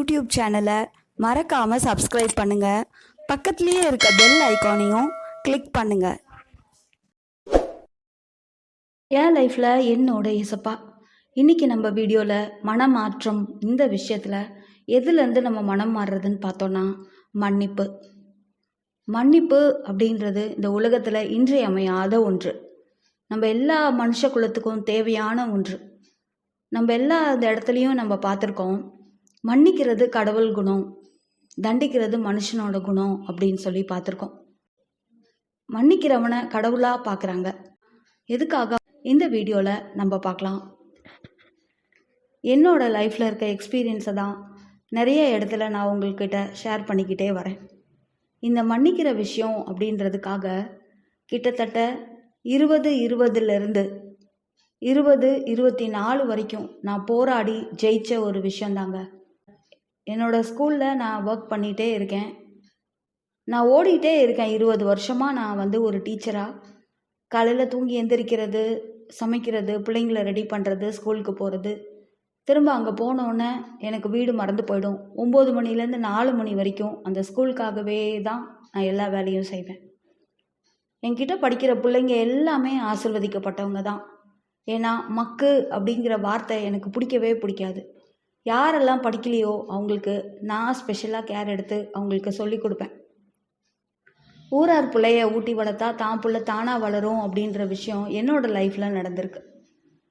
YouTube சேனலை மறக்காமல் subscribe பண்ணுங்கள் பக்கத்துலேயே இருக்க பெல் ஐக்கானையும் கிளிக் பண்ணுங்கள் என் லைஃப்பில் என்னோட இசப்பா இன்னைக்கு நம்ம வீடியோவில் மனமாற்றம் இந்த விஷயத்தில் எதுலேருந்து நம்ம மனம் மாறுறதுன்னு பார்த்தோன்னா மன்னிப்பு. மன்னிப்பு அப்படின்றது இந்த உலகத்தில் இன்றியமையாத ஒன்று. நம்ம எல்லா மனுஷ குலத்துக்கும் தேவையான ஒன்று. நம்ம எல்லா இந்த இடத்துலையும் நம்ம பார்த்துருக்கோம். மன்னிக்கிறது கடவுள் குணம் தண்டிக்கிறது மனுஷனோட குணம் அப்படின்னு சொல்லி பார்த்துருக்கோம். மன்னிக்கிறவனை கடவுளாக பார்க்குறாங்க. எதுக்காக? இந்த வீடியோவில் நம்ம பார்க்கலாம். என்னோட லைஃப்பில் இருக்க எக்ஸ்பீரியன்ஸை தான் நிறைய இடத்துல நான் உங்கள்கிட்ட ஷேர் பண்ணிக்கிட்டே வரேன். இந்த மன்னிக்கிற விஷயம் அப்படின்றதுக்காக கிட்டத்தட்ட இருபது இருபதுலேருந்து இருபது இருபத்தி நாலு வரைக்கும் நான் போராடி ஜெயிச்ச ஒரு விஷயந்தாங்க என்னோடய ஸ்கூலில் நான் ஒர்க் பண்ணிகிட்டே இருக்கேன். நான் ஓடிக்கிட்டே இருக்கேன் இருபது வருஷமாக நான் வந்து ஒரு டீச்சராக காலையில் தூங்கி எந்திரிக்கிறது சமைக்கிறது பிள்ளைங்கள ரெடி பண்ணுறது ஸ்கூலுக்கு போகிறது திரும்ப அங்கே போனோடனே எனக்கு வீடு மறந்து போயிடும். ஒம்பது மணிலேருந்து நாலு மணி வரைக்கும் அந்த ஸ்கூலுக்காகவே தான் நான் எல்லா வேலையும் செய்வேன். என்கிட்ட படிக்கிற பிள்ளைங்க எல்லாமே ஆசிர்வதிக்கப்பட்டவங்க தான். ஏன்னா மக்கு அப்படிங்கிற வார்த்தை எனக்கு பிடிக்கவே பிடிக்காது. யாரெல்லாம் படிக்கலையோ அவங்களுக்கு நான் ஸ்பெஷலாக கேர் எடுத்து அவங்களுக்கு சொல்லி கொடுப்பேன். ஊரார் பிள்ளைய ஊட்டி வளர்த்தா தான் பிள்ளை தானாக வளரும் அப்படின்ற விஷயம் என்னோடய லைஃப்பில் நடந்திருக்கு.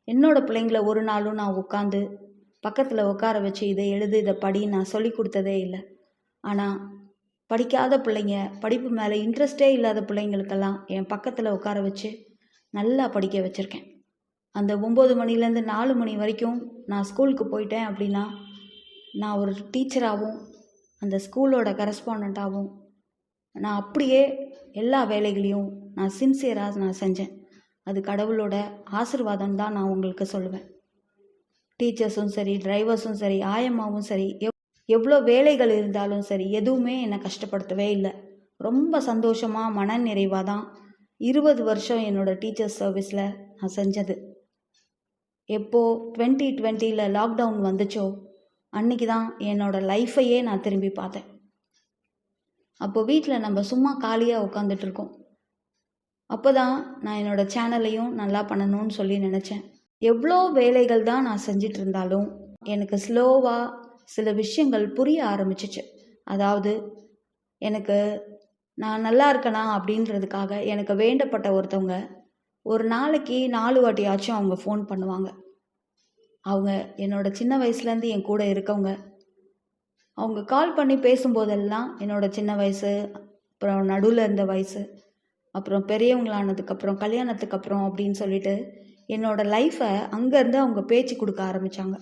என்னோடய பிள்ளைங்கள ஒரு நாளும் நான் உட்காந்து பக்கத்தில் உட்கார வச்சு இதை எழுது இதை படி நான் சொல்லி கொடுத்ததே இல்லை. ஆனால் படிக்காத பிள்ளைங்க படிப்பு மேலே இன்ட்ரெஸ்டே இல்லாத பிள்ளைங்களுக்கெல்லாம் என் பக்கத்தில் உட்கார வச்சு நல்லா படிக்க வச்சுருக்கேன். அந்த ஒம்பது மணிலேருந்து நாலு மணி வரைக்கும் நான் ஸ்கூலுக்கு போயிட்டேன் அப்படின்னா நான் ஒரு டீச்சராகவும் அந்த ஸ்கூலோட கரஸ்பாண்டண்ட்டாகவும் நான் அப்படியே எல்லா வேலைகளையும் நான் சின்சியராக நான் செஞ்சேன். அது கடவுளோட ஆசிர்வாதம் தான் நான் உங்களுக்கு சொல்லுவேன். டீச்சர்ஸும் சரி டிரைவர்ஸும் சரி ஆயம்மாவும் சரி எவ் எவ்வளோ வேலைகள் இருந்தாலும் சரி எதுவுமே என்னை கஷ்டப்படுத்தவே இல்லை. ரொம்ப சந்தோஷமாக மன நிறைவாக தான் இருபது வருஷம் என்னோடய டீச்சர்ஸ் சர்வீஸில் நான் செஞ்சது. எப்போ டுவெண்ட்டி டுவெண்ட்டியில் லாக்டவுன் வந்துச்சோ அன்றைக்கி தான் என்னோடய லைஃப்பையே நான் திரும்பி பார்த்தேன். அப்போ வீட்டில் நம்ம சும்மா காலியாக உட்காந்துட்ருக்கோம் அப்போ தான் நான் என்னோடய சேனலையும் நல்லா பண்ணணும்னு சொல்லி நினச்சேன். எவ்வளோ வேலைகள் தான் நான் செஞ்சிட்டு இருந்தாலும் எனக்கு ஸ்லோவாக சில விஷயங்கள் புரிய ஆரம்பிச்சிச்சு. அதாவது எனக்கு நான் நல்லா இருக்கணா அப்படின்றதுக்காக எனக்கு வேண்டப்பட்ட ஒருத்தவங்க ஒரு நாளைக்கு நாலு வாட்டியாச்சும் அவங்க ஃபோன் பண்ணுவாங்க. அவங்க என்னோட சின்ன வயசுலேருந்து என் கூட இருக்கவங்க. அவங்க கால் பண்ணி பேசும்போதெல்லாம் என்னோட சின்ன வயசு அப்புறம் நடுவில் இருந்த வயசு அப்புறம் பெரியவங்களானதுக்கப்புறம் கல்யாணத்துக்கு அப்புறம் அப்படின்னு சொல்லிட்டு என்னோட லைஃப்பை அங்கேருந்து அவங்க பேச்சு கொடுக்க ஆரம்பித்தாங்க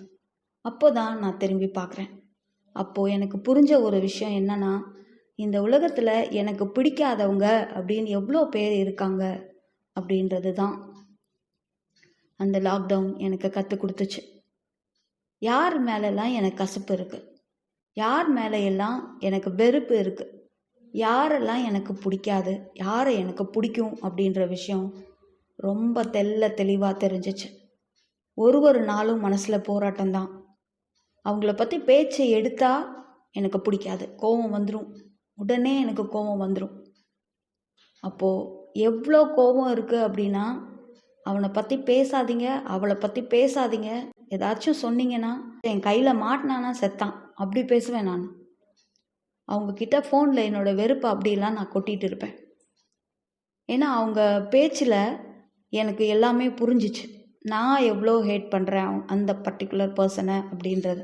அப்போ தான் நான் திரும்பி பார்க்குறேன் அப்போது எனக்கு புரிஞ்ச ஒரு விஷயம் என்னென்னா இந்த உலகத்தில் எனக்கு பிடிக்காதவங்க அப்படின்னு எவ்வளோ பேர் இருக்காங்க. அப்படின்றது தான். அந்த லாக்டவுன் எனக்கு கற்றுக் கொடுத்துச்சு. யார் மேலெல்லாம் எனக்கு கசப்பு இருக்குது யார் மேலேயெல்லாம் எனக்கு வெறுப்பு இருக்குது யாரெல்லாம் எனக்கு பிடிக்காது? யாரை எனக்கு பிடிக்கும் அப்படின்ற விஷயம் ரொம்ப தெல்ல தெளிவாக தெரிஞ்சிச்சு. ஒரு ஒரு நாளும் மனசில் போராட்டம் தான். அவங்கள பற்றி பேச்சை எடுத்தால் எனக்கு பிடிக்காது. கோபம் வந்துடும் உடனே எனக்கு கோபம் வந்துடும் அப்போது எவ்வளோ கோபம் இருக்குது அப்படின்னா அவனை பற்றி பேசாதீங்க அவளை பற்றி பேசாதீங்க. ஏதாச்சும் சொன்னீங்கன்னா என் கையில் மாட்டினானா செத்தான். அப்படி பேசுவேன் நான். அவங்கக்கிட்ட ஃபோனில் என்னோடய வெறுப்பை அப்படிலாம் நான் கொட்டிகிட்டு இருப்பேன். ஏன்னா அவங்க பேச்சில் எனக்கு எல்லாமே புரிஞ்சிச்சு. நான் எவ்வளோ ஹேட் பண்ணுறேன் அந்த பர்டிகுலர் பர்சனை அப்படின்றது.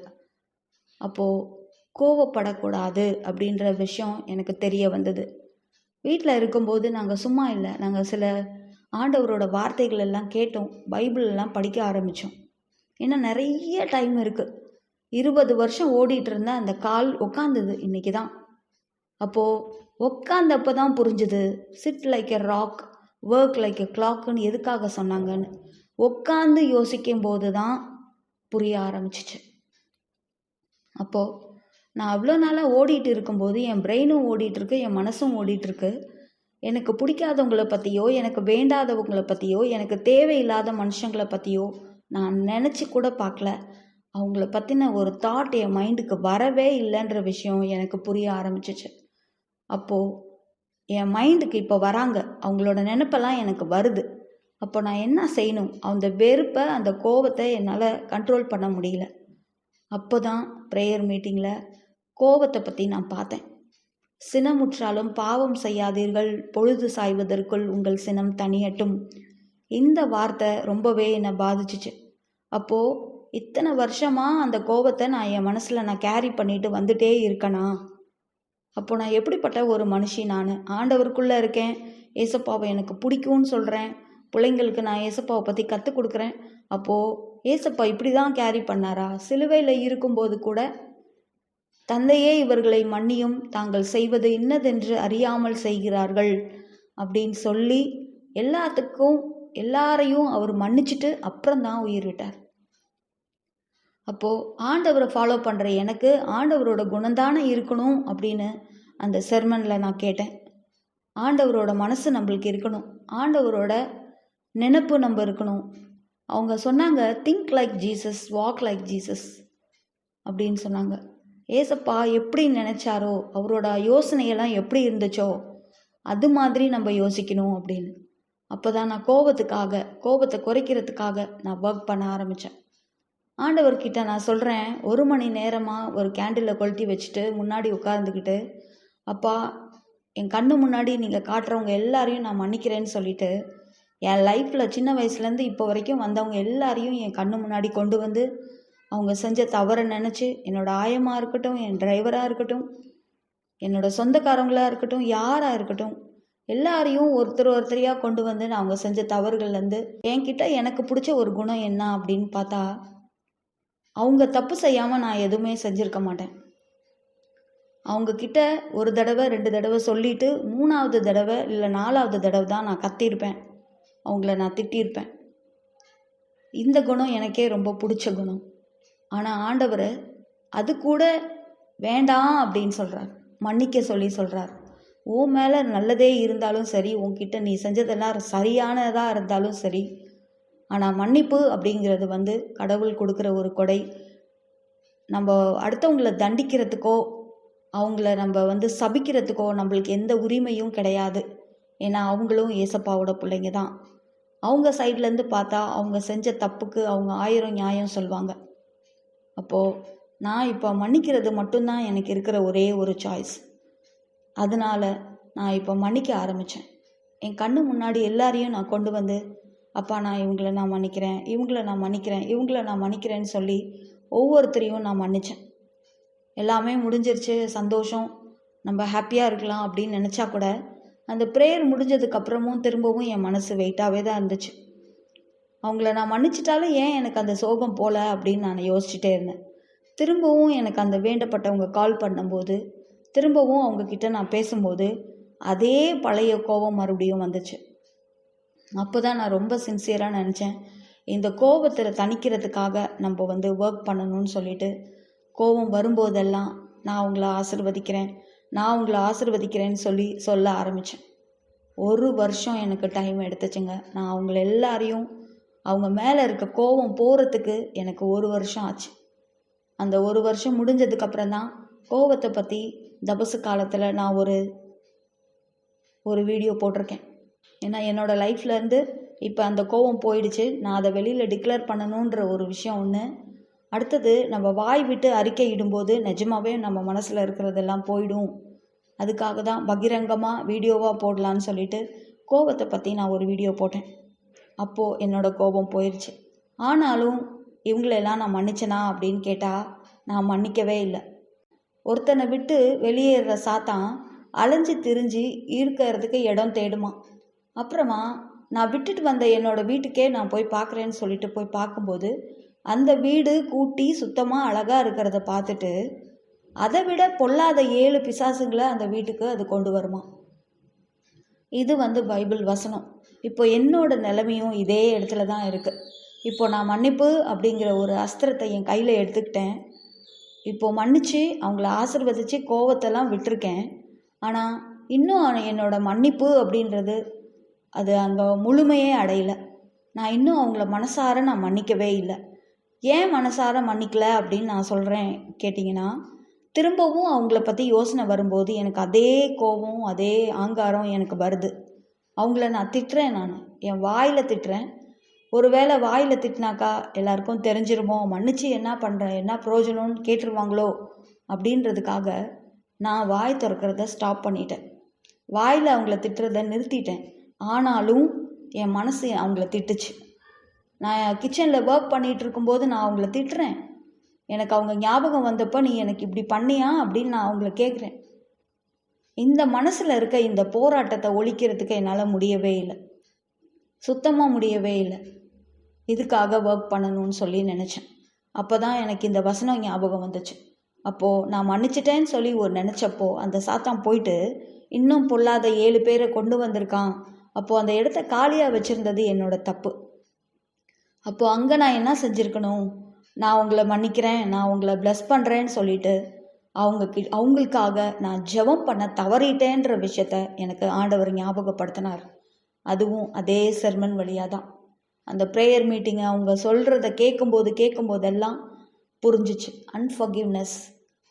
அப்போது கோவப்படக்கூடாது அப்படின்ற விஷயம் எனக்கு தெரிய வந்தது. வீட்டில் இருக்கும்போது நாங்கள் சும்மா இல்லை. நாங்கள் சில ஆண்டவரோட வார்த்தைகள் எல்லாம் கேட்டோம். பைபிள் எல்லாம் படிக்க ஆரம்பித்தோம் ஏன்னா நிறைய டைம் இருக்குது இருபது வருஷம் ஓடிட்டு இருந்த அந்த கால் உக்காந்தது இன்றைக்கி தான் அப்போது உக்காந்தப்போ தான் புரிஞ்சுது sit like a rock work like a கிளாக்குன்னு எதுக்காக சொன்னாங்கன்னு. உட்காந்து யோசிக்கும் போது தான் புரிய ஆரம்பிச்சிச்சு. அப்போது நான் அவ்வளோ நாளாக ஓடிட்டு இருக்கும்போது என் பிரெயினும் ஓடிட்டுருக்கு என் மனசும் ஓடிட்டுருக்கு. எனக்கு பிடிக்காதவங்களை பற்றியோ எனக்கு வேண்டாதவங்கள பற்றியோ எனக்கு தேவையில்லாத மனுஷங்களை பற்றியோ நான் நினச்சி கூட பார்க்கல. அவங்கள பற்றின ஒரு தாட் என் மைண்டுக்கு வரவே இல்லைன்ற விஷயம் எனக்கு புரிய ஆரம்பிச்சிச்சு. அப்போது என் மைண்டுக்கு இப்போ வராங்க. அவங்களோட நினப்பெல்லாம் எனக்கு வருது. அப்போ நான் என்ன செய்யணும்? அந்த வெறுப்பை அந்த கோபத்தை என்னால் கண்ட்ரோல் பண்ண முடியல. அப்போ தான் ப்ரேயர் மீட்டிங்கில் கோபத்தை பற்றி நான் பார்த்தேன். சினமுற்றாலும் பாவம் செய்யாதீர்கள். பொழுது சாய்வதற்குள் உங்கள் சினம் தனியட்டும். இந்த வார்த்தை ரொம்பவே என்னை பாதிச்சிச்சு. அப்போது இத்தனை வருஷமாக அந்த கோபத்தை நான் என் மனசில் நான் கேரி பண்ணிட்டு வந்துட்டே இருக்கேனா? அப்போ நான் எப்படிப்பட்ட ஒரு மனுஷி நான்? ஆண்டவருக்குள்ளே இருக்கேன். ஏசப்பாவை எனக்கு பிடிக்கும்னு சொல்கிறேன் பிள்ளைங்களுக்கு நான் ஏசப்பாவை பற்றி கற்றுக் கொடுக்குறேன். அப்போது ஏசப்பா இப்படி தான் கேரி பண்ணாரா? சிலுவையில் இருக்கும்போது கூட தந்தையே இவர்களை மன்னியும் தாங்கள் செய்வது இன்னதென்று அறியாமல் செய்கிறார்கள் அப்படின்னு சொல்லி எல்லாத்துக்கும் எல்லாரையும் அவர் மன்னிச்சிட்டு அப்புறம்தான் உயிர் விட்டார் அப்போது ஆண்டவரை ஃபாலோ பண்ணுற எனக்கு ஆண்டவரோட குணந்தானே இருக்கணும் அப்படின்னு அந்த செர்மனில் நான் கேட்டேன். ஆண்டவரோட மனசு நம்மளுக்கு இருக்கணும். ஆண்டவரோட நினப்பு நம்ம இருக்கணும். அவங்க சொன்னாங்க think like Jesus walk like Jesus அப்படின்னு சொன்னாங்க. ஏசப்பா எப்படி நினச்சாரோ அவரோட யோசனையெல்லாம் எப்படி இருந்துச்சோ அது மாதிரி நம்ம யோசிக்கணும் அப்படின்னு. அப்போ தான் நான் கோபத்துக்காக கோபத்தை குறைக்கிறதுக்காக நான் ஒர்க் பண்ண ஆரம்பித்தேன் ஆண்டவர்கிட்ட நான் சொல்கிறேன் ஒரு மணி நேரமாக ஒரு கேண்டிலை கொளுத்தி வச்சுட்டு முன்னாடி உட்கார்ந்துக்கிட்டு அப்பா என் கண்ணு முன்னாடி நீங்கள் காட்டுறவங்க எல்லாரையும் நான் மன்னிக்கிறேன்னு சொல்லிட்டு என் லைஃப்பில் சின்ன வயசுலேருந்து இப்போ வரைக்கும் வந்தவங்க எல்லாரையும் என் கண்ணு முன்னாடி கொண்டு வந்து அவங்க செஞ்ச தவறை நினச்சி என்னோடய ஆயமாக இருக்கட்டும் என் டிரைவராக இருக்கட்டும் என்னோடய சொந்தக்காரங்களாக இருக்கட்டும் யாராக இருக்கட்டும் எல்லாரையும் ஒருத்தர் ஒருத்தரையாக கொண்டு வந்து நான் அவங்க செஞ்ச தவறுகள்லேருந்து என்கிட்ட எனக்கு பிடிச்ச ஒரு குணம் என்ன அப்படின்னு பார்த்தா அவங்க தப்பு செய்யாமல் நான் எதுவுமே செஞ்சுருக்க மாட்டேன். அவங்கக்கிட்ட ஒரு தடவை ரெண்டு தடவை சொல்லிவிட்டு மூணாவது தடவை இல்லை நாலாவது தடவை தான் நான் கத்தியிருப்பேன் அவங்கள நான் திட்டியிருப்பேன் இந்த குணம் எனக்கே ரொம்ப பிடிச்ச குணம். ஆனால் ஆண்டவர் அது கூட வேண்டாம் அப்படின்னு சொல்கிறார் மன்னிக்க சொல்லி சொல்கிறார் உன் மேலே நல்லதே இருந்தாலும் சரி உன்கிட்ட நீ செஞ்சதெல்லாம் சரியானதாக இருந்தாலும் சரி ஆனால் மன்னிப்பு அப்படிங்கிறது வந்து கடவுள் கொடுக்குற ஒரு கொடை. நம்ம அடுத்தவங்களை தண்டிக்கிறதுக்கோ அவங்கள நம்ம வந்து சபிக்கிறதுக்கோ நம்மளுக்கு எந்த உரிமையும் கிடையாது. ஏன்னா அவங்களும் ஏசப்பாவோட பிள்ளைங்க தான். அவங்க சைட்லேருந்து பார்த்தா அவங்க செஞ்ச தப்புக்கு அவங்க ஆயிரம் நியாயம் சொல்லுவாங்க அப்போது நான் இப்போ மன்னிக்கிறது மட்டும்தான் எனக்கு இருக்கிற ஒரே ஒரு சாய்ஸ் அதனால் நான் இப்போ மன்னிக்க ஆரம்பித்தேன் என் கண்ணு முன்னாடி எல்லாரையும் நான் கொண்டு வந்து அப்பா நான் இவங்கள நான் மன்னிக்கிறேன் இவங்கள நான் மன்னிக்கிறேன் இவங்கள நான் மன்னிக்கிறேன்னு சொல்லி ஒவ்வொருத்தரையும் நான் மன்னித்தேன் எல்லாமே முடிஞ்சிருச்சு சந்தோஷம் நம்ம ஹாப்பியாக இருக்கலாம் அப்படின்னு நினச்சா கூட அந்த ப்ரேயர் முடிஞ்சதுக்கப்புறமும் திரும்பவும் என் மனசு வெயிட்டாகவே தான் இருந்துச்சு. அவங்கள நான் மன்னிச்சிட்டாலும் ஏன் எனக்கு அந்த சோகம் போகல அப்படின்னு நான் யோசிச்சுட்டே இருந்தேன். திரும்பவும் எனக்கு அந்த வேண்டப்பட்டவங்க கால் பண்ணும்போது திரும்பவும் அவங்கக்கிட்ட நான் பேசும்போது அதே பழைய கோபம் மறுபடியும் வந்துச்சு. அப்போ தான் நான் ரொம்ப சின்சியராக நினச்சேன். இந்த கோபத்தில் தணிக்கிறதுக்காக நம்ம வந்து ஒர்க் பண்ணணும்னு சொல்லிட்டு கோபம் வரும்போதெல்லாம் நான் அவங்கள ஆசிர்வதிக்கிறேன் நான் அவங்கள ஆசிர்வதிக்கிறேன்னு சொல்லி சொல்ல ஆரம்பித்தேன் ஒரு வருஷம் எனக்கு டைம் எடுத்துச்சுங்க. நான் அவங்கள எல்லாரையும் அவங்க மேலே இருக்க கோபம் போகிறதுக்கு எனக்கு ஒரு வருஷம் ஆச்சு. அந்த ஒரு வருஷம் முடிஞ்சதுக்கப்புறம் தான் கோபத்தை பற்றி தபசு காலத்தில் நான் ஒரு ஒரு வீடியோ போட்டிருக்கேன். ஏன்னா என்னோடய லைஃப்லேருந்து இப்போ அந்த கோபம் போயிடுச்சு. நான் அதை வெளியில் டிக்ளேர் பண்ணணுன்ற ஒரு விஷயம் ஒன்று அடுத்தது நம்ம வாய் விட்டு அறிக்கை இடும்போது நிஜமாகவே நம்ம மனசில் இருக்கிறதெல்லாம் போயிடும். அதுக்காக தான் பகிரங்கமாக வீடியோவாக போடலான்னு சொல்லிட்டு கோபத்தை பற்றி நான் ஒரு வீடியோ போட்டேன். அப்போது என்னோடய கோபம் போயிடுச்சு ஆனாலும் இவங்களெல்லாம் நான் மன்னிச்சனா அப்படின்னு கேட்டால் நான் மன்னிக்கவே இல்லை. ஒருத்தனை விட்டு வெளியேறுற சாத்தான் அலைஞ்சு திரிஞ்சு இருக்கிறதுக்கு இடம் தேடுமா. அப்புறமா நான் விட்டுட்டு வந்த என்னோடய வீட்டுக்கே நான் போய் பார்க்குறேன்னு சொல்லிட்டு போய் பார்க்கும்போது அந்த வீடு கூட்டி சுத்தமாக அழகாக இருக்கிறத பார்த்துட்டு அதை விட பொல்லாத ஏழு பிசாசுங்களை அந்த வீட்டுக்கு அது கொண்டு வருமா. இது வந்து பைபிள் வசனம். இப்போ என்னோட நிலைமையும் இதே இடத்துல தான் இருக்குது இப்போ நான் மன்னிப்பு அப்படிங்கிற ஒரு அஸ்திரத்தை என் கையில் எடுத்துக்கிட்டேன். இப்போது மன்னித்து அவங்கள ஆசிர்வதித்து கோவத்தெல்லாம் விட்டுருக்கேன். ஆனால் இன்னும் என்னோட மன்னிப்பு அப்படின்றது அது அங்கே முழுமையே அடையலை. நான் இன்னும் அவங்கள மனசார நான் மன்னிக்கவே இல்லை. ஏன் மனசார மன்னிக்கல அப்படின்னு நான் சொல்கிறேன் கேட்டிங்கன்னா திரும்பவும் அவங்கள பற்றி யோசனை வரும்போது எனக்கு அதே கோபம் அதே ஆங்காரம் எனக்கு வருது. அவங்கள நான் திட்டுறேன் நான். என் வாயில் திட்டுறேன். ஒருவேளை வாயில் திட்டினாக்கா எல்லாருக்கும் தெரிஞ்சிருமோ? மன்னிச்சு என்ன பண்ணுறேன் என்ன பிரயோஜனம்னு கேட்டுருவாங்களோ? அப்படின்றதுக்காக நான் வாய் திறக்கிறத ஸ்டாப் பண்ணிட்டேன். வாயில் அவங்கள திட்டுறத நிறுத்திட்டேன். ஆனாலும் என் மனசு அவங்கள திட்டுச்சு. நான் கிச்சனில் ஒர்க் பண்ணிகிட்டு இருக்கும்போது நான் அவங்கள திட்டுறேன். எனக்கு அவங்க ஞாபகம் வந்தப்போ நீ எனக்கு இப்படி பண்ணியா அப்படின்னு நான் அவங்கள கேட்குறேன் இந்த மனசில் இருக்க இந்த போராட்டத்தை ஒழிக்கிறதுக்கு என்னால் முடியவே இல்லை. சுத்தமாக முடியவே இல்லை. இதுக்காக ஒர்க் பண்ணணும்னு சொல்லி நினச்சேன். அப்போ தான் எனக்கு இந்த வசனம் ஞாபகம் வந்துச்சு. அப்போது நான் மன்னிச்சிட்டேன்னு சொல்லி ஒரு நினச்சப்போ அந்த சாத்தான் போயிட்டு இன்னும் பொல்லாத ஏழு பேரை கொண்டு வந்திருக்கான். அப்போது அந்த இடத்த காலியாக வச்சுருந்தது என்னோட தப்பு. அப்போது அங்கே நான் என்ன செஞ்சுருக்கணும்? நான் உங்களை மன்னிக்கிறேன். நான் உங்களை ப்ளஸ் பண்ணுறேன்னு சொல்லிட்டு அவங்க கி அவங்களுக்காக நான் ஜெபம் பண்ண தவறிட்டேன்ற விஷயத்த எனக்கு ஆண்டவர் ஞாபகப்படுத்தினார். அதுவும் அதே செர்மன் வழியாக தான் அந்த ப்ரேயர் மீட்டிங்கை அவங்க சொல்கிறத கேட்கும்போது கேட்கும்போதெல்லாம் புரிஞ்சிச்சு. அன்ஃபர்கிவ்னஸ்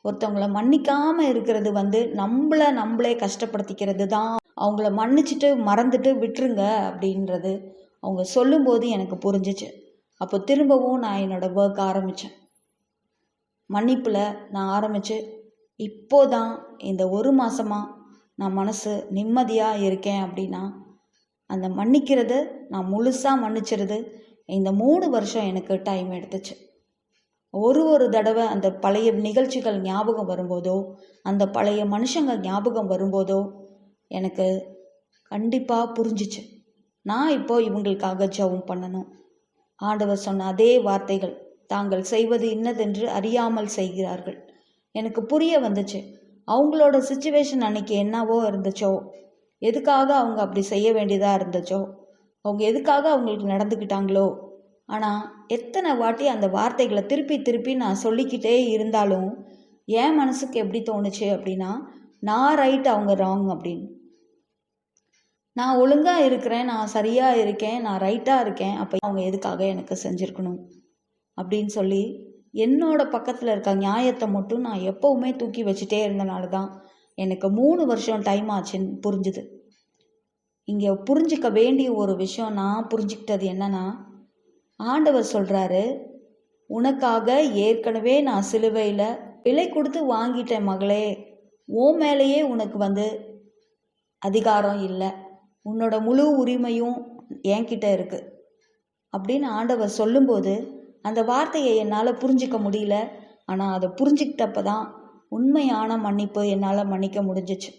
ஒருத்தவங்கள மன்னிக்காமல் இருக்கிறது வந்து நம்மளை நம்மளே கஷ்டப்படுத்திக்கிறது தான் அவங்கள மன்னிச்சிட்டு மறந்துட்டு விட்டுருங்க அப்படின்றது அவங்க சொல்லும்போது எனக்கு புரிஞ்சிச்சு. அப்போ திரும்பவும் நான் என்னோடய ஒர்க் ஆரம்பித்தேன் மன்னிப்பில் நான் ஆரம்பித்து இப்போ தான் இந்த ஒரு மாதமாக நான் மனசு நிம்மதியாக இருக்கேன் அப்படின்னா அந்த மன்னிக்கிறது நான் முழுசாக மன்னிச்சிருது. இந்த மூணு வருஷம் எனக்கு டைம் எடுத்துச்சு. ஒரு ஒரு தடவை அந்த பழைய நிகழ்ச்சிகள் ஞாபகம் வரும்போதோ அந்த பழைய மனுஷங்க ஞாபகம் வரும்போதோ எனக்கு கண்டிப்பாக புரிஞ்சிச்சு. நான் இப்போ இவங்களுக்காக ஜெபம் பண்ணணும். ஆண்டவர் சொன்ன அதே வார்த்தைகள் தாங்கள் செய்வது இன்னதென்று அறியாமல் செய்கிறார்கள். எனக்கு புரிய வந்துச்சு. அவங்களோட சுச்சுவேஷன் அன்னைக்கு என்னவோ இருந்துச்சோ? எதுக்காக அவங்க அப்படி செய்ய வேண்டியதாக இருந்துச்சோ? அவங்க எதுக்காக அவங்களுக்கு நடந்துக்கிட்டாங்களோ? ஆனால் எத்தனை வாட்டி அந்த வார்த்தைகளை திருப்பி திருப்பி நான் சொல்லிக்கிட்டே இருந்தாலும் என் மனசுக்கு எப்படி தோணுச்சு அப்படின்னா நான் ரைட் அவங்க ராங் அப்படின்னு. நான் ஒழுங்காக இருக்கிறேன் நான் சரியாக இருக்கேன் நான் ரைட்டாக இருக்கேன் அப்போ அவங்க எதுக்காக எனக்கு செஞ்சுருக்கணும்? அப்படின்னு சொல்லி என்னோட பக்கத்தில் இருக்க நியாயத்தை மட்டும் நான் எப்போவுமே தூக்கி வச்சுட்டே இருந்தனால தான் எனக்கு மூணு வருஷம் டைம் ஆச்சுன்னு புரிஞ்சுது. இங்கே புரிஞ்சிக்க வேண்டிய ஒரு விஷயம் நான் புரிஞ்சுக்கிட்டது என்னன்னா ஆண்டவர் சொல்கிறாரு உனக்காக ஏற்கனவே நான் சிலுவையில் விலை கொடுத்து வாங்கிட்டேன் மகளே. ஓ மேலேயே உனக்கு வந்து அதிகாரம் இல்லை. உன்னோட முழு உரிமையும் என்கிட்ட இருக்குது அப்படின்னு ஆண்டவர் சொல்லும்போது அந்த வார்த்தையை என்னால் புரிஞ்சிக்க முடியல. ஆனால் அதை புரிஞ்சிக்கிட்டப்ப தான் உண்மையான மன்னிப்பு என்னால் மன்னிக்க முடிஞ்சிச்சு.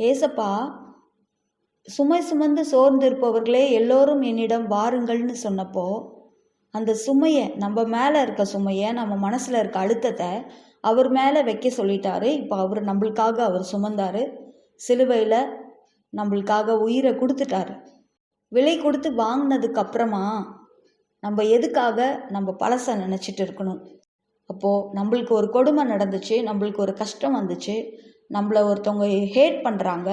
ஏசப்பா சுமை சுமந்து சோர்ந்திருப்பவர்களே எல்லோரும் என்னிடம் வாருங்கள்னு சொன்னப்போ அந்த சுமையை நம்ம மேலே இருக்க சுமையை நம்ம மனசில் இருக்க அழுத்தத்தை அவர் மேலே வைக்க சொல்லிட்டாரு. இப்போ அவர் நம்மளுக்காக அவர் சுமந்தார். சிலுவையில் நம்மளுக்காக உயிரை கொடுத்துட்டாரு. விலை கொடுத்து வாங்கினதுக்கு அப்புறமா நம்ம எதுக்காக நம்ம பழசை நினச்சிட்டு இருக்கணும்? அப்போது நம்மளுக்கு ஒரு கொடுமை நடந்துச்சு நம்மளுக்கு ஒரு கஷ்டம் வந்துச்சு நம்மளை ஒருத்தவங்க ஹேட் பண்ணுறாங்க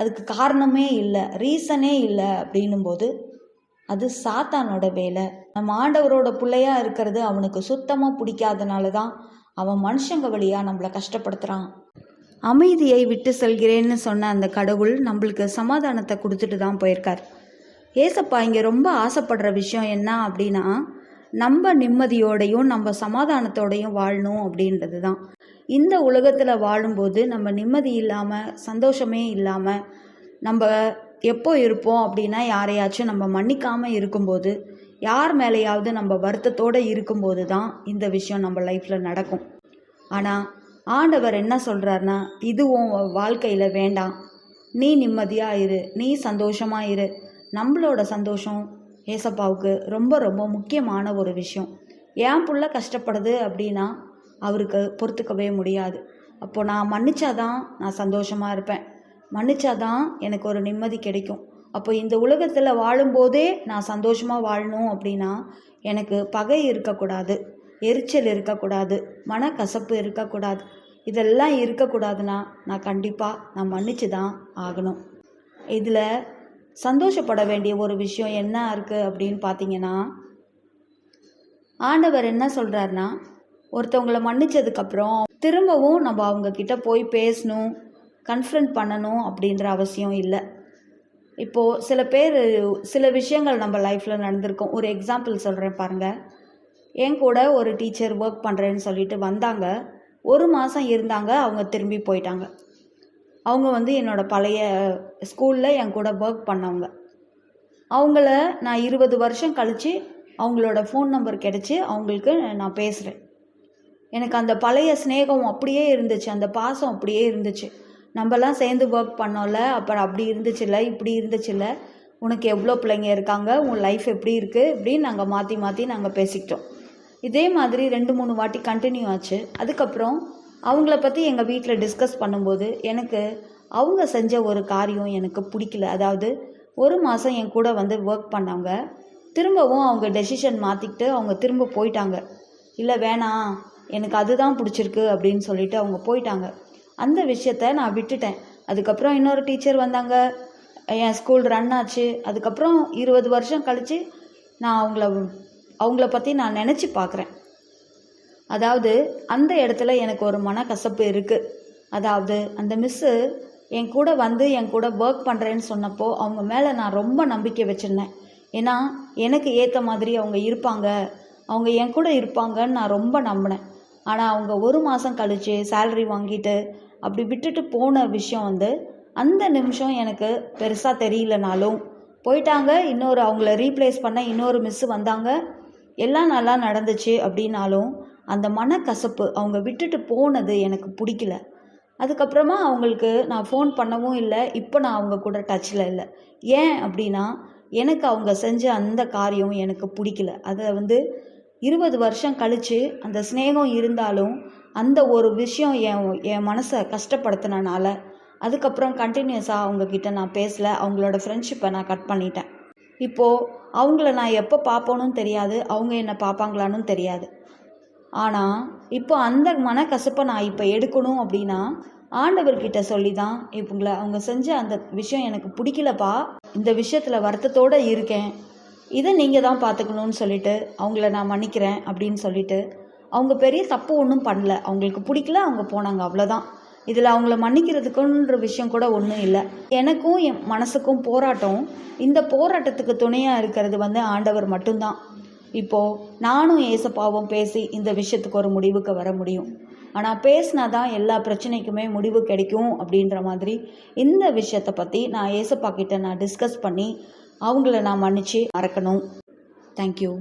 அதுக்கு காரணமே இல்லை ரீசனே இல்லை அப்படின்னும்போது அது சாத்தானோட வேலை. நம்ம ஆண்டவரோட பிள்ளையா இருக்கிறது அவனுக்கு சுத்தமாக பிடிக்காதனால தான் அவன் மனுஷங்க வழியாக நம்மளை கஷ்டப்படுத்துகிறான் அமைதியை விட்டு செல்கிறேன்னு சொன்ன அந்த கடவுள் நம்மளுக்கு சமாதானத்தை கொடுத்துட்டு தான் போயிருக்கார். ஏசப்பா இங்கே ரொம்ப ஆசைப்படுற விஷயம் என்ன அப்படின்னா நம்ம நிம்மதியோடையும் நம்ம சமாதானத்தோடையும் வாழணும் அப்படின்றது தான் இந்த உலகத்தில் வாழும்போது நம்ம நிம்மதி இல்லாமல் சந்தோஷமே இல்லாமல் நம்ம எப்போ இருப்போம் அப்படின்னா யாரையாச்சும் நம்ம மன்னிக்காமல் இருக்கும்போது யார் மேலேயாவது நம்ம வருத்தத்தோடு இருக்கும்போது தான் இந்த விஷயம் நம்ம லைஃப்பில் நடக்கும். ஆனால் ஆண்டவர் என்ன சொல்கிறாருன்னா இதுவும் வாழ்க்கையில் வேண்டாம். நீ நிம்மதியாக இரு. நீ சந்தோஷமாக இரு. நம்மளோட சந்தோஷம் ஏசப்பாவுக்கு ரொம்ப ரொம்ப முக்கியமான ஒரு விஷயம். ஏன் புள்ள கஷ்டப்படுது அப்படின்னா அவருக்கு பொறுத்துக்கவே முடியாது. அப்போது நான் மன்னிச்சாதான் நான் சந்தோஷமாக இருப்பேன். மன்னிச்சாதான் எனக்கு ஒரு நிம்மதி கிடைக்கும். அப்போ இந்த உலகத்தில் வாழும்போதே நான் சந்தோஷமாக வாழணும் அப்படின்னா எனக்கு பகை இருக்கக்கூடாது எரிச்சல் இருக்கக்கூடாது மனக்கசப்பு இருக்கக்கூடாது. இதெல்லாம் இருக்கக்கூடாதுன்னா நான் கண்டிப்பாக நான் மன்னிச்சு தான் ஆகணும். இதில் சந்தோஷப்பட வேண்டிய ஒரு விஷயம் என்ன இருக்குது அப்படின்னு பார்த்தீங்கன்னா ஆண்டவர் என்ன சொல்கிறாருன்னா ஒருத்தவங்கள மன்னிச்சதுக்கப்புறம் திரும்பவும் நம்ம அவங்கக்கிட்ட போய் பேசணும் கன்ஃபரண்ட் பண்ணணும் அப்படின்ற அவசியம் இல்லை. இப்போது சில பேர் சில விஷயங்கள் நம்ம லைஃப்பில் நடந்திருக்கும். ஒரு எக்ஸாம்பிள் சொல்கிறேன் பாருங்கள் என் கூட ஒரு டீச்சர் ஒர்க் பண்ணுறேன்னு சொல்லிட்டு வந்தாங்க. ஒரு மாதம் இருந்தாங்க அவங்க திரும்பி போயிட்டாங்க. அவங்க வந்து என்னோட பழைய ஸ்கூலில் என் கூட ஒர்க் பண்ணவங்க. அவங்கள நான் இருபது வருஷம் கழித்து அவங்களோட ஃபோன் நம்பர் கிடச்சி அவங்களுக்கு நான் பேசுகிறேன் எனக்கு அந்த பழைய ஸ்நேகம் அப்படியே இருந்துச்சு அந்த பாசம் அப்படியே இருந்துச்சு. நம்மலாம் சேர்ந்து ஒர்க் பண்ணோம்ல அப்புறம் அப்படி இருந்துச்சுல்ல இப்படி இருந்துச்சுல்ல உனக்கு எவ்வளோ பிள்ளைங்க இருக்காங்க உன் லைஃப் எப்படி இருக்குது இப்படின்னு நாங்கள் மாற்றி மாற்றி நாங்கள் பேசிக்கிட்டோம். இதே மாதிரி ரெண்டு மூணு வாட்டி கண்டினியூ ஆச்சு. அதுக்கப்புறம் அவங்கள பற்றி எங்கள் வீட்டில் டிஸ்கஸ் பண்ணும்போது எனக்கு அவங்க செஞ்ச ஒரு காரியம் எனக்கு பிடிக்கல. அதாவது ஒரு மாதம் என் கூட வந்து ஒர்க் பண்ணவங்க திரும்பவும் அவங்க டெசிஷன் மாற்றிக்கிட்டு அவங்க திரும்ப போயிட்டாங்க. இல்லை வேணாம். எனக்கு அதுதான் பிடிச்சிருக்கு அப்படின்னு சொல்லிட்டு அவங்க போயிட்டாங்க. அந்த விஷயத்த நான் விட்டுட்டேன். அதுக்கப்புறம் இன்னொரு டீச்சர் வந்தாங்க. என் ஸ்கூல் ரன் ஆச்சு. அதுக்கப்புறம் இருபது வருஷம் கழித்து நான் அவங்கள அவங்கள பற்றி நான் நினச்சி பார்க்குறேன் அதாவது அந்த இடத்துல எனக்கு ஒரு மனக்கசப்பு இருக்குது அதாவது அந்த மிஸ்ஸு என் கூட வந்து என் கூட ஒர்க் பண்ணுறேன்னு சொன்னப்போ அவங்க மேலே நான் ரொம்ப நம்பிக்கை வச்சுருந்தேன். ஏன்னா எனக்கு ஏற்ற மாதிரி அவங்க இருப்பாங்க. அவங்க என் கூட இருப்பாங்கன்னு நான் ரொம்ப நம்பினேன். ஆனால் அவங்க ஒரு மாதம் கழித்து சேல்ரி வாங்கிட்டு அப்படி விட்டுட்டு போன விஷயம் வந்து அந்த நிமிஷம் எனக்கு பெருசாக தெரியலனாலும் போயிட்டாங்க இன்னொரு அவங்கள ரீப்ளேஸ் பண்ண இன்னொரு மிஸ்ஸு வந்தாங்க. எல்லாம் நல்லா நடந்துச்சு அப்படின்னாலும் அந்த மனக்கசப்பு அவங்க விட்டுட்டு போனது எனக்கு பிடிக்கல. அதுக்கப்புறமா அவங்களுக்கு நான் ஃபோன் பண்ணவும் இல்லை. இப்போ நான் அவங்க கூட டச்சில் இல்லை. ஏன் அப்படின்னா எனக்கு அவங்க செஞ்ச அந்த காரியம் எனக்கு பிடிக்கல. அதை வந்து இருபது வருஷம் கழித்து அந்த ஸ்நேகம் இருந்தாலும் அந்த ஒரு விஷயம் என் என் மனசை கஷ்டப்படுத்தினால அதுக்கப்புறம் கண்டினியூஸாக அவங்கக்கிட்ட நான் பேசலை. அவங்களோட ஃப்ரெண்ட்ஷிப்பை நான் கட் பண்ணிட்டேன். இப்போது அவங்கள நான் எப்போ பார்ப்போனும் தெரியாது. அவங்க என்னை பார்ப்பாங்களான்னு தெரியாது. ஆனால் இப்போ அந்த மனக்கசப்பை நான் இப்போ எடுக்கணும் அப்படின்னா ஆண்டவர்கிட்ட சொல்லி தான் இப்போங்களை அவங்க செஞ்ச அந்த விஷயம் எனக்கு பிடிக்கலப்பா. இந்த விஷயத்தில் வருத்தத்தோடு இருக்கேன். இதை நீங்கள் தான் பார்த்துக்கணுன்னு சொல்லிட்டு அவங்கள நான் மன்னிக்கிறேன் அப்படின்னு சொல்லிட்டு அவங்க பெரிய தப்பு ஒன்றும் பண்ணல. அவங்களுக்கு பிடிக்கல அவங்க போனாங்க அவ்வளோதான் இதில் அவங்கள மன்னிக்கிறதுக்குன்ற விஷயம் கூட ஒன்றும் இல்லை. எனக்கும் என் மனசுக்கும் போராட்டம். இந்த போராட்டத்துக்கு துணையாக இருக்கிறது வந்து ஆண்டவர் மட்டும்தான். இப்போது நானும் ஏசப்பாவும் பேசி இந்த விஷயத்துக்கு ஒரு முடிவுக்கு வர முடியும். ஆனால் பேசினா தான் எல்லா பிரச்சனைக்குமே முடிவு கிடைக்கும் அப்படின்ற மாதிரி இந்த விஷயத்தை பற்றி நான் ஏசப்பா கிட்ட நான் டிஸ்கஸ் பண்ணி அவங்கள நான் மன்னித்து மறக்கணும். தேங்க்யூ